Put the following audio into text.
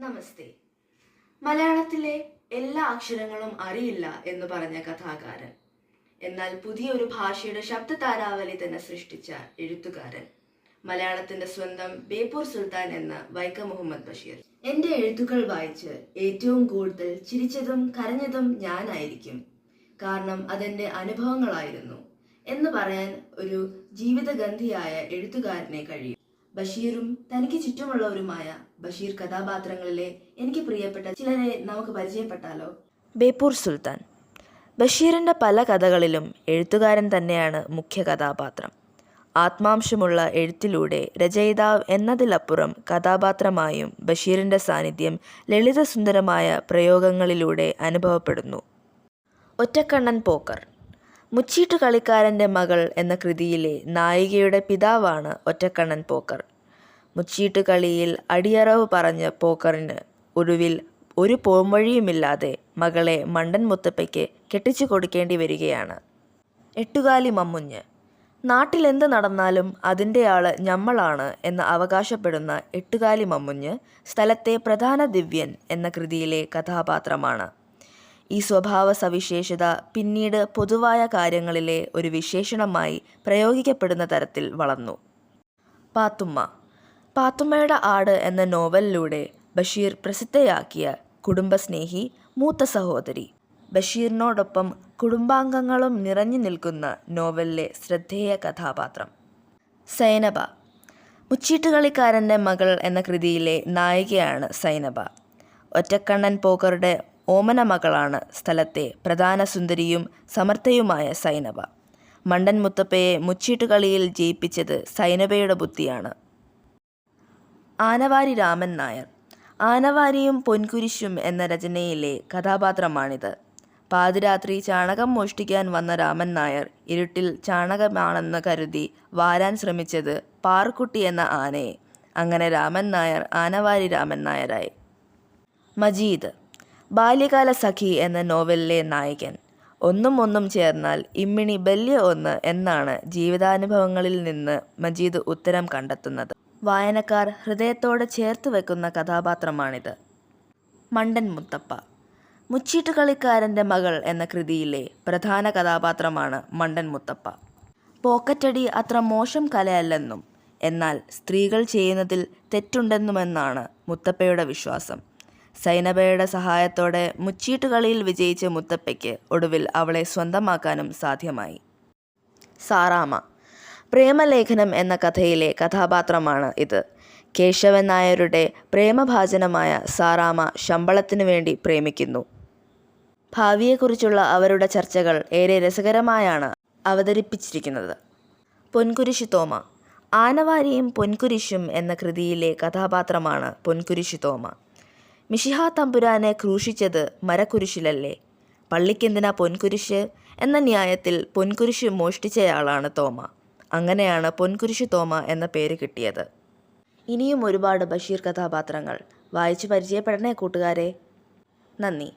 നമസ്തേ. മലയാളത്തിലെ എല്ലാ അക്ഷരങ്ങളും അറിയില്ല എന്ന് പറഞ്ഞ കഥാകാരൻ. എന്നാൽ പുതിയൊരു ഭാഷയുടെ ശബ്ദ താരാവലി തന്നെ സൃഷ്ടിച്ച എഴുത്തുകാരൻ. മലയാളത്തിന്റെ സ്വന്തം ബേപ്പൂർ സുൽത്താൻ എന്ന വൈക്കം മുഹമ്മദ് ബഷീർ. എന്റെ എഴുത്തുകൾ വായിച്ച് ഏറ്റവും കൂടുതൽ ചിരിച്ചതും കരഞ്ഞതും ഞാനായിരിക്കും. കാരണം അതെന്റെ അനുഭവങ്ങളായിരുന്നു. എന്ന് പറയാൻ ഒരു ജീവിതഗന്ധിയായ എഴുത്തുകാരനെ കഴിയും. ബഷീറും തനിക്ക് ചുറ്റുമുള്ളവരുമായ ബഷീർ കഥാപാത്രങ്ങളിലെ എനിക്ക് പ്രിയപ്പെട്ട ചിലരെ നമുക്ക് പരിചയപ്പെട്ടാലോ? ബേപ്പൂർ സുൽത്താൻ. ബഷീറിന്റെ പല കഥകളിലും എഴുത്തുകാരൻ തന്നെയാണ് മുഖ്യ കഥാപാത്രം. ആത്മാംശമുള്ള എഴുത്തിലൂടെ രചയിതാവ് എന്നതിലപ്പുറം കഥാപാത്രമായും ബഷീറിന്റെ സാന്നിധ്യം ലളിതസുന്ദരമായ പ്രയോഗങ്ങളിലൂടെ അനുഭവപ്പെടുന്നു. ഒറ്റക്കണ്ണൻ പോക്കർ. മുച്ചീട്ട് കളിക്കാരന്റെ മകൾ എന്ന കൃതിയിലെ നായികയുടെ പിതാവാണ് ഒറ്റക്കണ്ണൻ പോക്കർ. മുച്ചീട്ട് കളിയിൽ അടിയറവ് പറഞ്ഞ പോക്കറിന് ഒടുവിൽ ഒരു പോംവഴിയുമില്ലാതെ മകളെ മണ്ടൻ മുത്തപ്പയ്ക്ക് കെട്ടിച്ചു കൊടുക്കേണ്ടി വരികയാണ്. എട്ടുകാലി മമ്മുഞ്ഞ്. നാട്ടിലെന്ത് നടന്നാലും അതിന്റെ ആൾ ഞമ്മളാണ് എന്ന് അവകാശപ്പെടുന്ന എട്ടുകാലി മമ്മുഞ്ഞ് സ്ഥലത്തെ പ്രധാന ദിവ്യൻ എന്ന കൃതിയിലെ കഥാപാത്രമാണ്. ഈ സ്വഭാവ സവിശേഷത പിന്നീട് പൊതുവായ കാര്യങ്ങളിലെ ഒരു വിശേഷണമായി പ്രയോഗിക്കപ്പെടുന്ന തരത്തിൽ വളർന്നു. പാത്തുമ്മ. പാത്തുമ്മയുടെ ആട് എന്ന നോവലിലൂടെ ബഷീർ പ്രസിദ്ധയാക്കിയ കുടുംബസ്നേഹി മൂത്ത സഹോദരി. ബഷീറിനോടൊപ്പം കുടുംബാംഗങ്ങളും നിറഞ്ഞു നിൽക്കുന്ന നോവലിലെ ശ്രദ്ധേയ കഥാപാത്രം. സൈനബ. മുച്ചീട്ടുകളിക്കാരന്റെ മകൾ എന്ന കൃതിയിലെ നായികയാണ് സൈനബ. ഒറ്റക്കണ്ണൻ പോക്കറുടെ ഓമന മകളാണ് സ്ഥലത്തെ പ്രധാന സുന്ദരിയും സമർത്ഥയുമായ സൈനവ. മണ്ടൻ മുത്തപ്പയെ മുച്ചീട്ടുകളിയിൽ ജയിപ്പിച്ചത് സൈനബയുടെ ബുദ്ധിയാണ്. ആനവാരി രാമൻ നായർ. ആനവാരിയും പൊൻകുരിശും എന്ന രചനയിലെ കഥാപാത്രമാണിത്. പാതിരാത്രി ചാണകം മോഷ്ടിക്കാൻ വന്ന രാമൻ നായർ ഇരുട്ടിൽ ചാണകമാണെന്ന് കരുതി വാരാൻ ശ്രമിച്ചത് പാർക്കുട്ടി എന്ന ആനയെ. അങ്ങനെ രാമൻ നായർ ആനവാരി രാമൻ നായരായി. മജീദ്. ബാല്യകാല സഖി എന്ന നോവലിലെ നായകൻ. ഒന്നും ഒന്നും ചേർന്നാൽ ഇമ്മിണി ബല്യ ഒന്ന് എന്നാണ് ജീവിതാനുഭവങ്ങളിൽ നിന്ന് മജീദ് ഉത്തരം കണ്ടെത്തുന്നത്. വായനക്കാർ ഹൃദയത്തോടെ ചേർത്ത് വെക്കുന്ന കഥാപാത്രമാണിത്. മണ്ടൻ മുത്തപ്പ. മുച്ചീട്ടുകളിക്കാരന്റെ മകൾ എന്ന കൃതിയിലെ പ്രധാന കഥാപാത്രമാണ് മണ്ടൻ മുത്തപ്പ. പോക്കറ്റടി അത്ര മോശം കലയല്ലെന്നും എന്നാൽ സ്ത്രീകൾ ചെയ്യുന്നതിൽ തെറ്റുണ്ടെന്നുമെന്നാണ് മുത്തപ്പയുടെ വിശ്വാസം. സൈനബയുടെ സഹായത്തോടെ മുച്ചീട്ടുകളിയിൽ വിജയിച്ച മുത്തപ്പയ്ക്ക് ഒടുവിൽ അവളെ സ്വന്തമാക്കാനും സാധ്യമായി. സാറാമ പ്രേമലേഖനം എന്ന കഥയിലെ കഥാപാത്രമാണ് ഇത്. കേശവൻ നായരുടെ പ്രേമഭാജനമായ സാറാമ ശമ്പളത്തിനു വേണ്ടി പ്രേമിക്കുന്നു. ഭാവിയെക്കുറിച്ചുള്ള അവരുടെ ചർച്ചകൾ ഏറെ രസകരമായാണ് അവതരിപ്പിച്ചിരിക്കുന്നത്. പൊൻകുരിശി തോമ ആനവാരിയും പൊൻകുരിശും എന്ന കൃതിയിലെ കഥാപാത്രമാണ് പൊൻകുരിശി തോമ. മിഷിഹാ തമ്പുരാനെ ക്രൂശിച്ചത് മരക്കുരിശിലല്ലേ? പള്ളിക്കെന്തിനാ പൊൻകുരിശ്? എന്ന ന്യായത്തിൽ പൊൻകുരിശ് മോഷ്ടിച്ചയാളാണ് തോമ. അങ്ങനെയാണ് പൊൻകുരിശ് തോമ എന്ന പേര് കിട്ടിയത്. ഇനിയും ഒരുപാട് ബഷീർ കഥാപാത്രങ്ങൾ. വായിച്ചു പരിചയപ്പെടണേ കൂട്ടുകാരെ. നന്ദി.